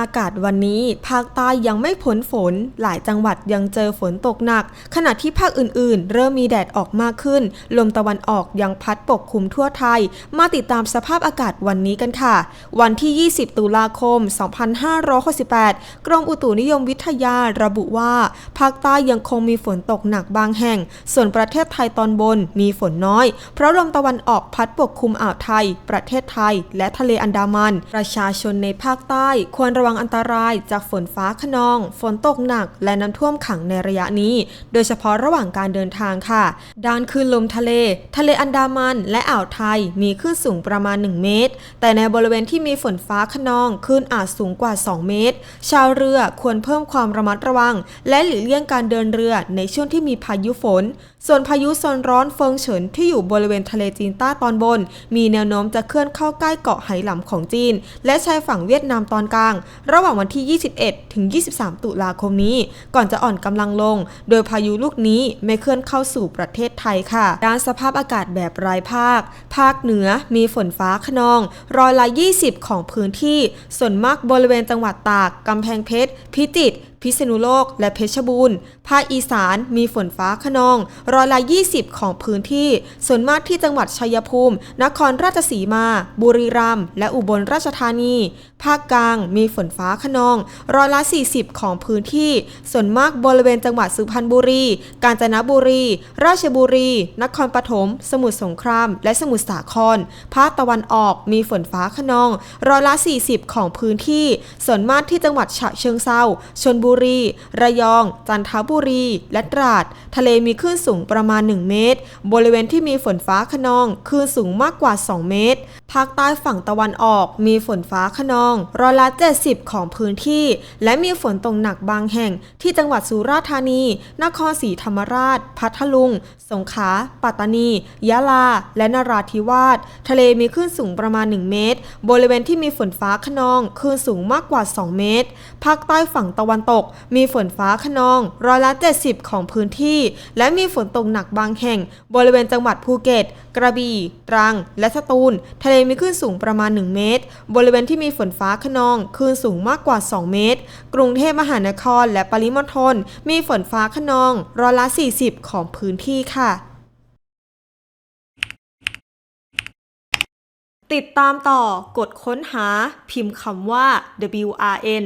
อากาศวันนี้ ภาคใต้ยังไม่พ้นฝน หลายจังหวัดยังเจอฝนตกหนัก ขณะที่ภาคอื่นๆ เริ่มมีแดดออกมากขึ้น ลมตะวันออกยังพัดปกคลุมทั่วไทย มาติดตามสภาพอากาศวันนี้กันค่ะ วันที่ 20 ตุลาคม 2568 กรมอุตุนิยมวิทยาระบุว่า ภาคใต้ยังคงมีฝนตกหนักบางแห่ง ส่วนประเทศไทยตอนบนมีฝนน้อย เพราะลมตะวันออกพัดปกคลุมอ่าวไทย ประเทศไทย และทะเลอันดามัน ประชาชนในภาคใต้ควรระวังอันตรายจากฝนฟ้าขนอง ฝนตกหนัก และน้ำท่วมขังในระยะนี้ โดยเฉพาะระหว่างการเดินทางค่ะ ด้านคลื่นลมทะเล ทะเลอันดามันและอ่าวไทยมีคลื่นสูงประมาณ 1 เมตร แต่ในบริเวณที่มีฝนฟ้าขนองคลื่นอาจสูงกว่า 2 เมตร ชาวเรือควรเพิ่มความระมัดระวัง และหลีกเลี่ยงการเดินเรือในช่วงที่มีพายุฝน ส่วนพายุโซนร้อนเฟิงเฉินที่อยู่บริเวณทะเลจีนใต้ตอนบน มีแนวโน้มจะเคลื่อนเข้าใกล้เกาะไหหลำของจีน และชายฝั่งเวียดนามตอนกลางระหว่างวันที่ 21 ถึง 23 ตุลาคมนี้ ก่อนจะอ่อนกำลังลง โดยพายุลูกนี้ไม่เคลื่อนเข้าสู่ประเทศไทยค่ะ ด้านสภาพอากาศแบบรายภาค ภาคเหนือมีฝนฟ้าขนอง ร้อยละ 20 ของพื้นที่ ส่วนมากบริเวณจังหวัดตาก กำแพงเพชร พิจิตรพิษณุโลกและเพชรบูรณ์ ภาคอีสานมีฝนฟ้าขนอง ร้อยละ 20 ของพื้นที่ ส่วนมากที่จังหวัดชัยภูมิ นครราชสีมา บุรีรัมย์และอุบลราชธานี ภาคกลางมีฝนฟ้าขนอง ร้อยละ 40 ของพื้นที่ ส่วนมากบริเวณจังหวัดสุพรรณบุรี กาญจนบุรี ราชบุรี นครปฐม สมุทรสงคราม และสมุทรสาคร ภาคตะวันออกมีฝนฟ้าขนอง ร้อยละ 40 ของพื้นที่ ส่วนมากที่จังหวัดฉะเชิงเซาชนบุบุรี ระยอง จันทบุรี และตราด ทะเลมีคลื่นสูงประมาณ 1 เมตร บริเวณที่มีฝนฟ้าขนองคลื่นสูงมากกว่า 2 เมตร ภาคใต้ฝั่งตะวันออกมีฝนฟ้าขนองร้อยละ 70 ของพื้นที่ และมีฝนตกหนักบางแห่ง ที่จังหวัดสุราษฎร์ธานี นครศรีธรรมราช พัทลุง สงขลา ปัตตานี ยะลา และนราธิวาส ทะเลมีคลื่นสูงประมาณ 1 เมตร บริเวณที่มีฝนฟ้าขนองคลื่นสูงมากกว่า 2 เมตร ภาคใต้ฝั่งตะวันตก มีฝนฟ้าขนองร้อยละ 70 ของพื้นที่ และมีฝนตกหนักบางแห่ง บริเวณจังหวัดภูเก็ต กระบี่ ตรัง และสตูล ทะเลมีคลื่นสูงประมาณ 1 เมตร บริเวณที่มีฝนฟ้าขนองคลื่นสูงมากกว่า 2 เมตร กรุงเทพมหานครและปริมณฑลมีฝนฟ้าขนองร้อยละ 40 ของพื้นที่ค่ะ ติดตามต่อกดค้นหาพิมพ์คำว่า WRN